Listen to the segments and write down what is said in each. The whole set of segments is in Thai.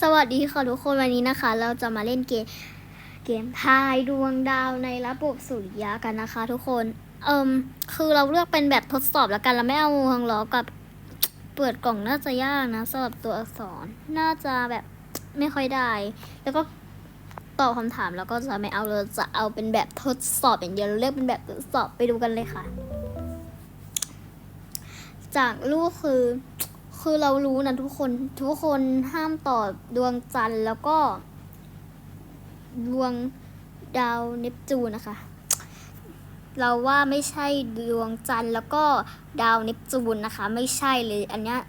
สวัสดีค่ะทุกคนวันนี้นะคะ เราจะมาเล่นเกมเกมทายดวงดาวในระบบสุริยะกันนะคะ ทุกคนเอิมคือเราเลือกเป็นแบบทดสอบแล้วกันเราไม่เอาทางล้อกับเปิดกล่องน่าจะยากนะสำหรับตัวอักษรน่าจะแบบไม่ค่อยได้ แล้วก็ตอบคำถามแล้วก็จะไม่เอาเราจะเอาเป็นแบบทดสอบอย่างเดียวเราเลือกเป็นแบบทดสอบไปดูกันเลยค่ะ จากลูกคือ คือเรารู้นะทุกคนทุกคนห้ามต่อดวงจันทร์แล้วก็ ดวงดาวเนปจูนนะคะ เราว่าไม่ใช่ดวงจันทร์แล้วก็ดาวเนปจูนนะคะ ไม่ใช่เลย อันเนี้ย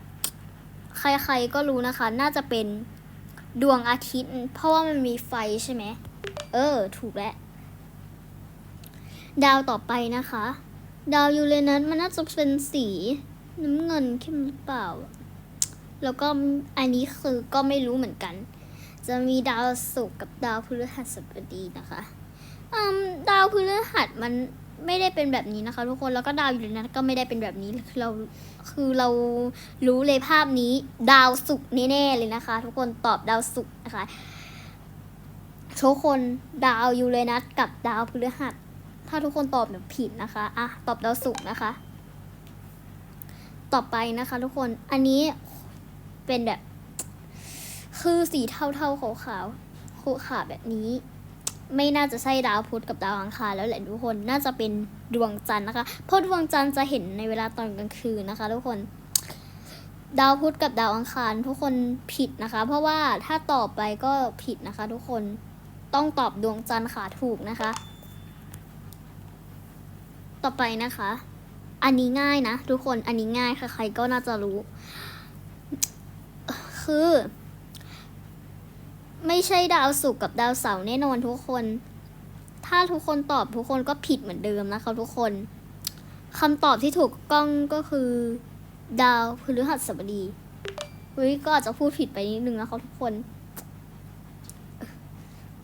ใครๆก็รู้นะคะ น่าจะเป็นดวงอาทิตย์ เพราะว่ามันมีไฟใช่ไหมเออ ถูกแล้วดาวต่อไปนะคะ ดาวยูเรนัสมันน่าจะเป็นสีน้ำเงินเข้มหรือเปล่า แล้วก็อันนี้คือก็ไม่รู้เหมือนกัน จะมีดาวศุกร์กับดาวพฤหัสบดีนะคะอืมดาวพฤหัสมันไม่ได้เป็นแบบนี้นะคะ ทุกคนแล้วก็ดาวยูเรนัสก็ไม่ได้เป็นแบบนี้คือเราคือเรารู้เลยภาพนี้ ดาวศุกร์แน่ๆเลยนะคะ ทุกคนตอบดาวศุกร์นะคะทุกคนดาวยูเรนัสกับดาวพฤหัส ถ้าทุกคนตอบแบบผิดนะคะอะตอบดาวศุกร์นะคะ ต่อไปนะคะ ทุกคนอันนี้ เป็นแบบ คือสีเทาๆขาวๆขูขาแบบนี้ ไม่น่าจะใช่ดาวพุธกับดาวอังคารแล้วแหละทุกคนน่าจะเป็นดวงจันทร์นะคะเพราะดวงจันทร์จะเห็นในเวลาตอนกลางคืนนะคะ ทุกคน ดาวพุธกับดาวอังคารทุกคนผิดนะคะ เพราะว่าถ้าตอบไปก็ผิดนะคะ ทุกคนต้องตอบดวงจันทร์ค่ะถูกนะคะ ต่อไปนะคะ อันนี้ง่ายนะ ทุกคนอันนี้ง่ายค่ะใครก็น่าจะรู้ คือ ไม่ใช่ดาวศุกร์กับดาวเสาร์แน่นอนทุกคน ถ้าทุกคนตอบทุกคนก็ผิดเหมือนเดิมนะคะทุกคนคำตอบที่ถูกต้องก็คือ ดาวพฤหัสบดีเฮ้ยก็อาจจะพูดผิดไปนิดนึงนะคะทุกคน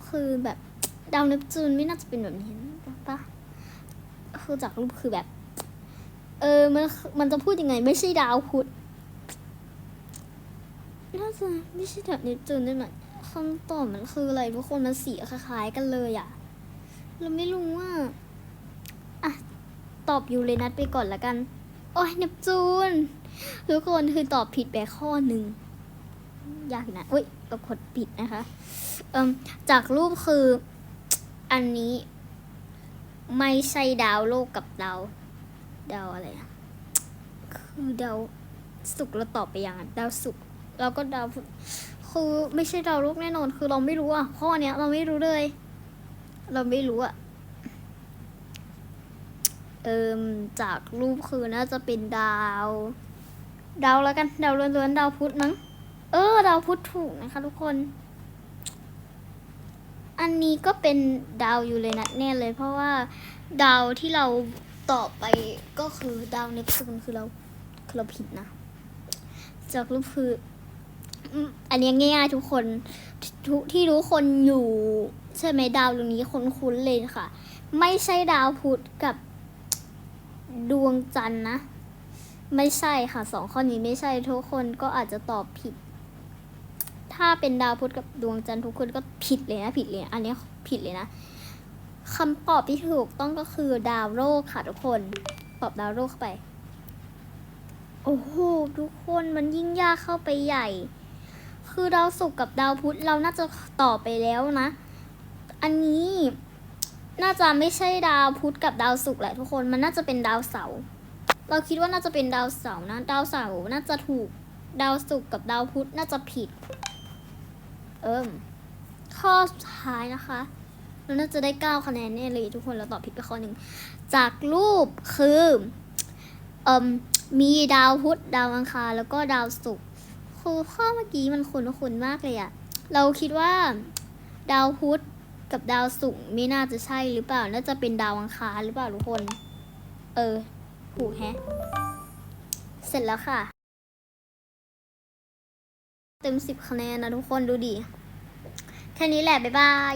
คือแบบดาวเนปจูนไม่น่าจะเป็นแบบนี้ปะคือจากรูปคือแบบ เออมันมันจะพูดยังไง ไม่ใช่ดาวพุธาจะไม่ใช่แบบนิปจูนได้ไหมคำตอบมันคืออะไรทุกคนมันสีคล้ายๆกันเลยอะเราไม่รู้ว่าอะ ตอบยูเรนัสไปก่อนละกัน โอ้ยเนปจูน ทุกคนคือตอบผิดไปข้อหนึ่งยากนะอุ้ยเรากดผิดนะคะเอิมจากรูปคืออันนี้ ไม่ใช่ดาวโลกกับดาวดาวอะไรอะคือดาวศุกเราตอบไปอย่างดาวศุก แล้วก็ดาวคือไม่ใช่ดาวโลกแน่นอน คือเราไม่รู้อะข้อเนี้ยเราไม่รู้เลย เราไม่รู้อะเอิมจากรูปคือน่าจะเป็นดาว ดาวแล้วกัน ดาวล้วนๆดาวพุธมั้ง เออ ดาวพุธถูกนะคะทุกคน อันนี้ก็เป็นดาวอยู่เรนัสแน่เลยเพราะว่า ดาวที่เราตอบไปก็คือดาวเนปจูนคือเราคือเราผิดนะ จากรูปคือ อันนี้ง่ายๆทุกคนทุกที่รู้คนอยู่ใช่ไหมดาวดวงนี้คุ้นๆเลยค่ะ ไม่ใช่ดาวพุธกับดวงจันทร์นะ ไม่ใช่ค่ะสองข้อนี้ไม่ใช่ทุกคนก็อาจจะตอบผิด ถ้าเป็นดาวพุธกับดวงจันทร์ทุกคนก็ผิดเลยนะผิดเลยอันนี้ผิดเลยนะคำตอบที่ถูกต้องก็คือดาวโลกค่ะทุกคนตอบดาวโลกเข้าไป โอ้โหทุกคนมันยิ่งยากเข้าไปใหญ่ คือดาวศุกร์กับดาวพุธเราน่าจะตอบไปแล้วนะ อันนี้น่าจะไม่ใช่ดาวพุธกับดาวศุกร์แหละทุกคน มันน่าจะเป็นดาวเสาร์เราคิดว่าน่าจะเป็นดาวเสาร์นะ ดาวเสาร์น่าจะถูก ดาวศุกร์กับดาวพุธน่าจะผิด เอิมข้อสุดท้ายนะคะ เราน่าจะได้เก้าคะแนนแน่เลยทุกคน เราตอบผิดไปข้อหนึ่ง จากรูปคือ เอิ่ม มีดาวพุธ ดาวอังคาร แล้วก็ดาวศุกร์ คือข้อเมื่อกี้มันคุ้นๆมากเลยอะเราคิดว่าดาวพุธกับดาวศุกร์ไม่น่าจะใช่หรือเปล่า น่าจะเป็นดาวอังคารหรือเปล่าทุกคน เออ ถูกแฮะ เสร็จแล้วค่ะ เต็มสิบคะแนนนะทุกคนดูดิ แค่นี้แหละ บ๊ายบาย